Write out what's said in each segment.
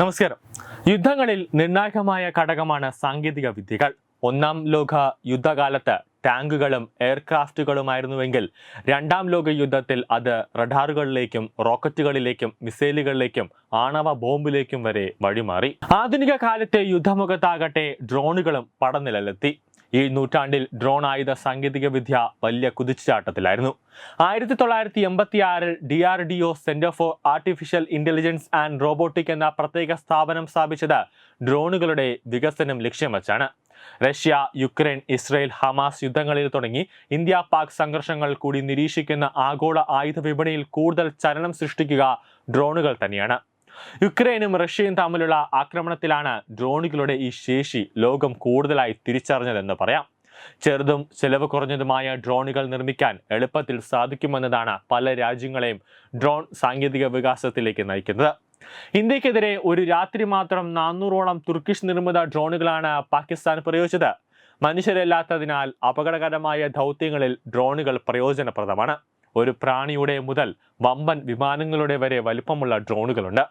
നമസ്കാരം. യുദ്ധങ്ങളിൽ നിർണായകമായ ഘടകമാണ് സാങ്കേതിക വിദ്യകൾ. ഒന്നാം ലോക യുദ്ധകാലത്ത് ടാങ്കുകളും എയർക്രാഫ്റ്റുകളുമായിരുന്നുവെങ്കിൽ രണ്ടാം ലോക യുദ്ധത്തിൽ അത് റഡാറുകളിലേക്കും റോക്കറ്റുകളിലേക്കും മിസൈലുകളിലേക്കും ആണവ ബോംബിലേക്കും വരെ വഴിമാറി. ആധുനിക കാലത്തെ യുദ്ധമുഖത്താകട്ടെ ഡ്രോണുകളും പടനിഴലെത്തി ഈ നൂറ്റാണ്ടിൽ ഡ്രോൺ ആയുധ സാങ്കേതിക വിദ്യ വലിയ കുതിച്ചുചാട്ടത്തിലായിരുന്നു. ആയിരത്തി തൊള്ളായിരത്തി എൺപത്തി ആറിൽ D R D O centre for artificial intelligence and robotic എന്ന പ്രത്യേക സ്ഥാപനം സ്ഥാപിച്ചത് ഡ്രോണുകളുടെ വികസനം ലക്ഷ്യം വച്ചാണ്. റഷ്യ യുക്രൈൻ ഇസ്രയേൽ ഹമാസ് യുദ്ധങ്ങളിൽ തുടങ്ങി ഇന്ത്യ പാക് സംഘർഷങ്ങൾ കൂടി നിരീക്ഷിക്കുന്ന ആഗോള ആയുധ വിപണിയിൽ കൂടുതൽ ചലനം സൃഷ്ടിക്കുക ഡ്രോണുകൾ തന്നെയാണ്. യുക്രൈനും റഷ്യയും തമ്മിലുള്ള ആക്രമണത്തിലാണ് ഡ്രോണുകളുടെ ഈ ശേഷി ലോകം കൂടുതലായി തിരിച്ചറിഞ്ഞതെന്ന് പറയാം. ചെറുതും ചെലവ് കുറഞ്ഞതുമായ ഡ്രോണുകൾ നിർമ്മിക്കാൻ എളുപ്പത്തിൽ സാധിക്കുമെന്നതാണ് പല രാജ്യങ്ങളെയും ഡ്രോൺ സാങ്കേതിക വികാസത്തിലേക്ക് നയിക്കുന്നത്. ഇന്ത്യക്കെതിരെ ഒരു രാത്രി മാത്രം നാനൂറോളം തുർക്കിഷ് നിർമ്മിത ഡ്രോണുകളാണ് പാകിസ്ഥാൻ പ്രയോഗിച്ചത്. മനുഷ്യരല്ലാത്തതിനാൽ അപകടകരമായ ദൗത്യങ്ങളിൽ ഡ്രോണുകൾ പ്രയോജനപ്രദമാണ്. ഒരു പ്രാണിയുടെ മുതൽ വമ്പൻ വിമാനങ്ങളുടെ വരെ വലുപ്പമുള്ള ഡ്രോണുകളുണ്ട്.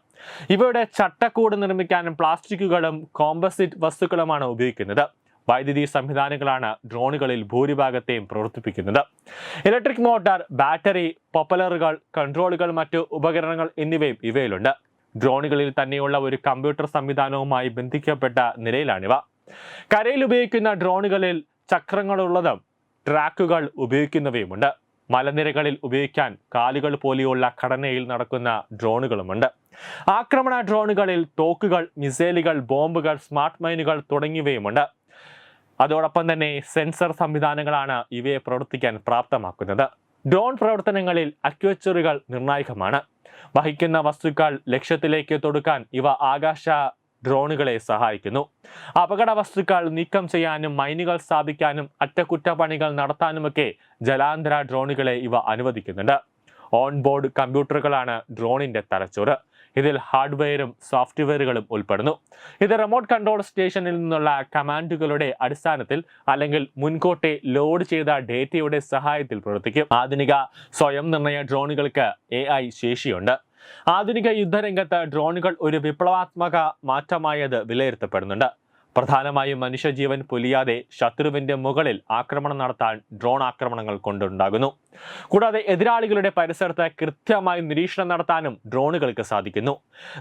ഇവയുടെ ചട്ടക്കൂട് നിർമ്മിക്കാനും പ്ലാസ്റ്റിക്കുകളും കോമ്പസിറ്റ് വസ്തുക്കളുമാണ് ഉപയോഗിക്കുന്നത്. വൈദ്യുതി സംവിധാനങ്ങളാണ് ഡ്രോണുകളിൽ ഭൂരിഭാഗത്തെയും പ്രവർത്തിപ്പിക്കുന്നത്. ഇലക്ട്രിക് മോട്ടോർ ബാറ്ററി പൊപ്പലറുകൾ കൺട്രോളുകൾ മറ്റു ഉപകരണങ്ങൾ എന്നിവയും ഇവയിലുണ്ട്. ഡ്രോണുകളിൽ തന്നെയുള്ള ഒരു കമ്പ്യൂട്ടർ സംവിധാനവുമായി ബന്ധിക്കപ്പെട്ട നിലയിലാണിവ. കരയിൽ ഉപയോഗിക്കുന്ന ഡ്രോണുകളിൽ ചക്രങ്ങളുള്ളതും ട്രാക്കുകൾ ഉപയോഗിക്കുന്നവയുമുണ്ട്. മലനിരകളിൽ ഉപയോഗിക്കാൻ കാലുകൾ പോലെയുള്ള ഘടനയിൽ നടക്കുന്ന ഡ്രോണുകളുമുണ്ട്. ആക്രമണ ഡ്രോണുകളിൽ തോക്കുകൾ മിസൈലുകൾ ബോംബുകൾ സ്മാർട്ട് മൈനുകൾ തുടങ്ങിയവയുമുണ്ട്. അതോടൊപ്പം തന്നെ സെൻസർ സംവിധാനങ്ങളാണ് ഇവയെ പ്രവർത്തിക്കാൻ പ്രാപ്തമാക്കുന്നത്. ഡ്രോൺ പ്രവർത്തനങ്ങളിൽ അക്വച്ചറുകൾ നിർണായകമാണ്. വഹിക്കുന്ന വസ്തുക്കൾ ലക്ഷ്യത്തിലേക്ക് തൊടുക്കാൻ ഇവ ആകാശ ഡ്രോണുകളെ സഹായിക്കുന്നു. അപകട വസ്തുക്കൾ നീക്കം ചെയ്യാനും മൈനുകൾ സ്ഥാപിക്കാനും അറ്റകുറ്റപ്പണികൾ നടത്താനുമൊക്കെ ജലാന്തര ഡ്രോണുകളെ ഇവ അനുവദിക്കുന്നുണ്ട്. ഓൺ ബോർഡ് കമ്പ്യൂട്ടറുകളാണ് ഡ്രോണിന്റെ തലച്ചോറ്. ഇതിൽ ഹാർഡ്വെയറും സോഫ്റ്റ്വെയറുകളും ഉൾപ്പെടുന്നു. ഇത് റിമോട്ട് കൺട്രോൾ സ്റ്റേഷനിൽ നിന്നുള്ള കമാൻഡുകളുടെ അടിസ്ഥാനത്തിൽ അല്ലെങ്കിൽ മുൻകൂട്ടി ലോഡ് ചെയ്ത ഡേറ്റയുടെ സഹായത്തിൽ പ്രവർത്തിക്കും. ആധുനിക സ്വയം നിർണയ ഡ്രോണുകൾക്ക് എ ശേഷിയുണ്ട്. ആധുനിക യുദ്ധരംഗത്ത് ഡ്രോണുകൾ ഒരു വിപ്ലവാത്മക മാറ്റമായത് വിലയിരുത്തപ്പെടുന്നുണ്ട്. പ്രധാനമായും മനുഷ്യജീവൻ പൊലിയാതെ ശത്രുവിന്റെ മുകളിൽ ആക്രമണം നടത്താൻ ഡ്രോൺ ആക്രമണങ്ങൾ കൊണ്ടുണ്ടാകുന്നു. കൂടാതെ എതിരാളികളുടെ പരിസരത്ത് കൃത്യമായി നിരീക്ഷണം നടത്താനും ഡ്രോണുകൾക്ക് സാധിക്കുന്നു.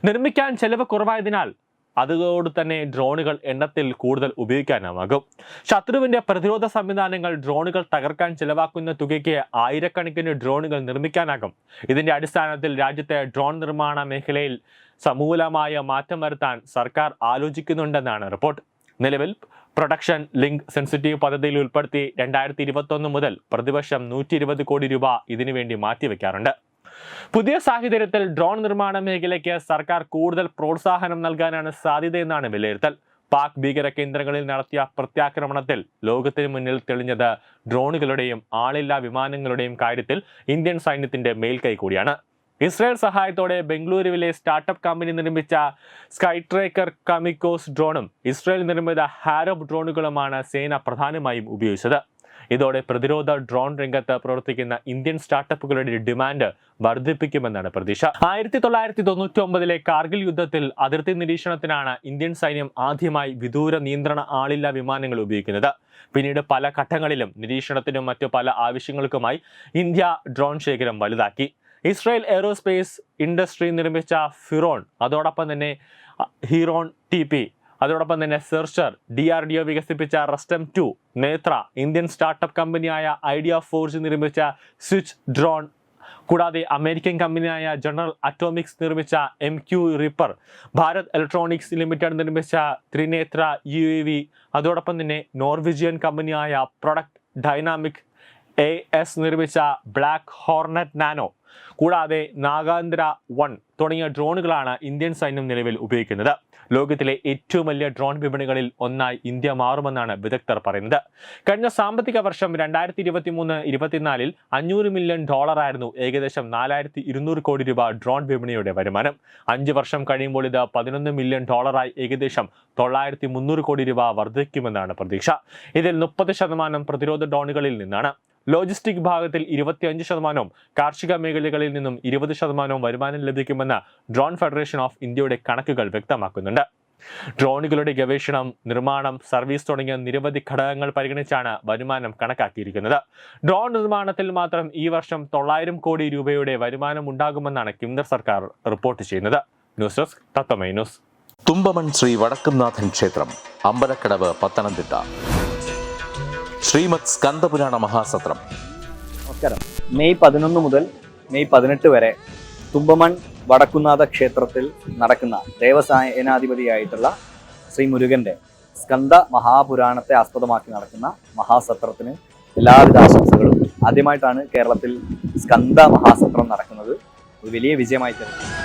നിർമ്മിക്കാൻ ചെലവ് കുറവായതിനാൽ അതോട് തന്നെ ഡ്രോണുകൾ എണ്ണത്തിൽ കൂടുതൽ ഉപയോഗിക്കാനാകും. ശത്രുവിന്റെ പ്രതിരോധ സംവിധാനങ്ങൾ ഡ്രോണുകൾ തകർക്കാൻ ചിലവാക്കുന്ന തുകയ്ക്ക് ആയിരക്കണക്കിന് ഡ്രോണുകൾ നിർമ്മിക്കാനാകും. ഇതിന്റെ അടിസ്ഥാനത്തിൽ രാജ്യത്തെ ഡ്രോൺ നിർമ്മാണ മേഖലയിൽ സമൂലമായ മാറ്റം വരുത്താൻ സർക്കാർ ആലോചിക്കുന്നുണ്ടെന്നാണ് റിപ്പോർട്ട്. നിലവിൽ പ്രൊഡക്ഷൻ ലിങ്ക് സെൻസിറ്റീവ് പദ്ധതിയിൽ ഉൾപ്പെടുത്തി രണ്ടായിരത്തി ഇരുപത്തൊന്ന് മുതൽ പ്രതിവർഷം നൂറ്റി കോടി രൂപ ഇതിനുവേണ്ടി മാറ്റിവെക്കാറുണ്ട്. പുതിയ സാഹചര്യത്തിൽ ഡ്രോൺ നിർമ്മാണ മേഖലയ്ക്ക് സർക്കാർ കൂടുതൽ പ്രോത്സാഹനം നൽകാനാണ് സാധ്യതയെന്നാണ് വിലയിരുത്തൽ. പാക് ഭീകര കേന്ദ്രങ്ങളിൽ നടത്തിയ പ്രത്യാക്രമണത്തിൽ ലോകത്തിന് മുന്നിൽ തെളിഞ്ഞത് ഡ്രോണുകളുടെയും ആളില്ലാ വിമാനങ്ങളുടെയും കാര്യത്തിൽ ഇന്ത്യൻ സൈന്യത്തിന്റെ മേൽക്കൈ കൂടിയാണ്. ഇസ്രായേൽ സഹായത്തോടെ ബംഗളൂരുവിലെ സ്റ്റാർട്ടപ്പ് കമ്പനി നിർമ്മിച്ച സ്കൈട്രേക്കർ കമിക്കോസ് ഡ്രോണും ഇസ്രായേൽ നിർമ്മിത ഹാരോബ് ഡ്രോണുകളുമാണ് സേന പ്രധാനമായും ഉപയോഗിച്ചത്. ഇതോടെ പ്രതിരോധ ഡ്രോൺ രംഗത്ത് പ്രവർത്തിക്കുന്ന ഇന്ത്യൻ സ്റ്റാർട്ടപ്പുകളുടെ ഡിമാൻഡ് വർദ്ധിപ്പിക്കുമെന്നാണ് പ്രതീക്ഷ. ആയിരത്തി തൊള്ളായിരത്തി തൊണ്ണൂറ്റി ഒമ്പതിലെ കാർഗിൽ യുദ്ധത്തിൽ അതിർത്തി നിരീക്ഷണത്തിനാണ് ഇന്ത്യൻ സൈന്യം ആദ്യമായി വിദൂര നിയന്ത്രണ ആളില്ല വിമാനങ്ങൾ ഉപയോഗിക്കുന്നത്. പിന്നീട് പല ഘട്ടങ്ങളിലും നിരീക്ഷണത്തിനും മറ്റു പല ആവശ്യങ്ങൾക്കുമായി ഇന്ത്യ ഡ്രോൺ ശേഖരം വലുതാക്കി. ഇസ്രായേൽ എയറോസ്പേസ് ഇൻഡസ്ട്രി നിർമ്മിച്ച ഫിറോൺ അതോടൊപ്പം തന്നെ ഹീറോൺ ടി അതോടൊപ്പം തന്നെ Searcher D R D O വികസിപ്പിച്ച Rustom two Netra Indian startup കമ്പനിയായ ഐഡിയ ഫോർജ് നിർമ്മിച്ച സ്വിച്ച് ഡ്രോൺ കൂടാതെ അമേരിക്കൻ കമ്പനിയായ ജനറൽ അറ്റോമിക്സ് നിർമ്മിച്ച M Q Reaper Bharat Electronics Limited നിർമ്മിച്ച ത്രിനേത്ര യു അതോടൊപ്പം തന്നെ നോർവിജിയൻ കമ്പനിയായ പ്രൊഡക്റ്റ് ഡൈനാമിക് എ എസ് നിർമ്മിച്ച ബ്ലാക്ക് ഹോർണറ്റ് നാനോ കൂടാതെ നാഗാന്ദ്ര വൺ തുടങ്ങിയ ഡ്രോണുകളാണ് ഇന്ത്യൻ സൈന്യം നിലവിൽ ഉപയോഗിക്കുന്നത്. ലോകത്തിലെ ഏറ്റവും വലിയ ഡ്രോൺ വിപണികളിൽ ഒന്നായി ഇന്ത്യ മാറുമെന്നാണ് വിദഗ്ധർ പറയുന്നത്. കഴിഞ്ഞ സാമ്പത്തിക വർഷം രണ്ടായിരത്തി ഇരുപത്തി മൂന്ന് ഇരുപത്തിനാലിൽ അഞ്ഞൂറ് മില്യൺ ഡോളറായിരുന്നു ഏകദേശം നാലായിരത്തി ഇരുന്നൂറ് കോടി രൂപ ഡ്രോൺ വിപണിയുടെ വരുമാനം. അഞ്ച് വർഷം കഴിയുമ്പോൾ ഇത് പതിനൊന്ന് മില്യൺ ഡോളറായി ഏകദേശം തൊള്ളായിരത്തി മുന്നൂറ് കോടി രൂപ വർദ്ധിക്കുമെന്നാണ് പ്രതീക്ഷ. ഇതിൽ മുപ്പത് ശതമാനം പ്രതിരോധ ഡ്രോണുകളിൽ നിന്നാണ്. ലോജിസ്റ്റിക് ഭാഗത്തിൽ ഇരുപത്തിയഞ്ച് ശതമാനവും കാർഷിക മേഖലകളിൽ നിന്നും ഇരുപത് ശതമാനവും വരുമാനം ലഭിക്കുമെന്ന് ഡ്രോൺ ഫെഡറേഷൻ ഓഫ് ഇന്ത്യയുടെ കണക്കുകൾ വ്യക്തമാക്കുന്നുണ്ട്. ഡ്രോണുകളുടെ ഗവേഷണം നിർമ്മാണം സർവീസ് തുടങ്ങിയ നിരവധി ഘടകങ്ങൾ പരിഗണിച്ചാണ് വരുമാനം കണക്കാക്കിയിരിക്കുന്നത്. ഡ്രോൺ നിർമ്മാണത്തിൽ മാത്രം ഈ വർഷം തൊള്ളായിരം കോടി രൂപയുടെ വരുമാനം ഉണ്ടാകുമെന്നാണ് കേന്ദ്ര സർക്കാർ റിപ്പോർട്ട് ചെയ്യുന്നത്. News desk Thathamai news. Thumpamon Shri Vadakkumnathan ക്ഷേത്രം അമ്പലക്കടവ് പത്തനംതിട്ട. ശ്രീമത് സ്കന്ദപുരാണ മഹാസത്രം. നമസ്കാരം. മെയ് പതിനൊന്ന് മുതൽ മെയ് പതിനെട്ട് വരെ തുമ്പമൺ വടക്കുന്നാഥ ക്ഷേത്രത്തിൽ നടക്കുന്ന ദേവസേനാധിപതിയായിട്ടുള്ള ശ്രീ മുരുകന്റെ സ്കന്ദ മഹാപുരാണത്തെ ആസ്പദമാക്കി നടക്കുന്ന മഹാസത്രത്തിന് എല്ലാവിധ ആശംസകളും. ആദ്യമായിട്ടാണ് കേരളത്തിൽ സ്കന്ദ മഹാസത്രം നടക്കുന്നത്. ഒരു വലിയ വിജയമായി തന്നെ